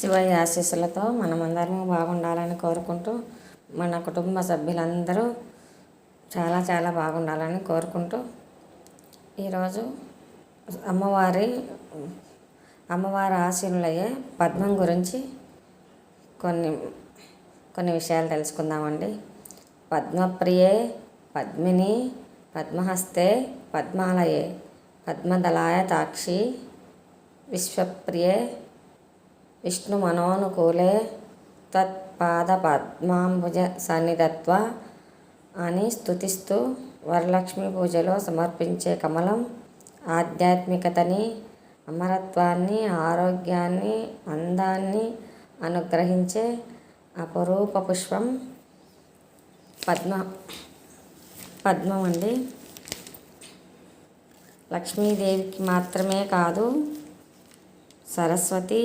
శివయ్య ఆశీస్సులతో మనమందరము బాగుండాలని కోరుకుంటూ మన కుటుంబ సభ్యులందరూ చాలా చాలా బాగుండాలని కోరుకుంటూ ఈరోజు అమ్మవారి అమ్మవారి ఆశీనులయ్యే పద్మం గురించి కొన్ని కొన్ని విషయాలు తెలుసుకుందామండి. పద్మప్రియే పద్మిని పద్మహస్తే పద్మాలయే పద్మదళాయ తాక్షి విశ్వప్రియే విష్ణు మనోనుకూలే తత్పాద పద్మాంబుజ సన్నిధత్వ అని స్తుతిస్తూ వరలక్ష్మి పూజలో సమర్పించే కమలం ఆధ్యాత్మికతని అమరత్వాన్ని ఆరోగ్యాన్ని అందాన్ని అనుగ్రహించే అపరూప పుష్పం పద్మ పద్మం అండి లక్ష్మీదేవికి మాత్రమే కాదు సరస్వతి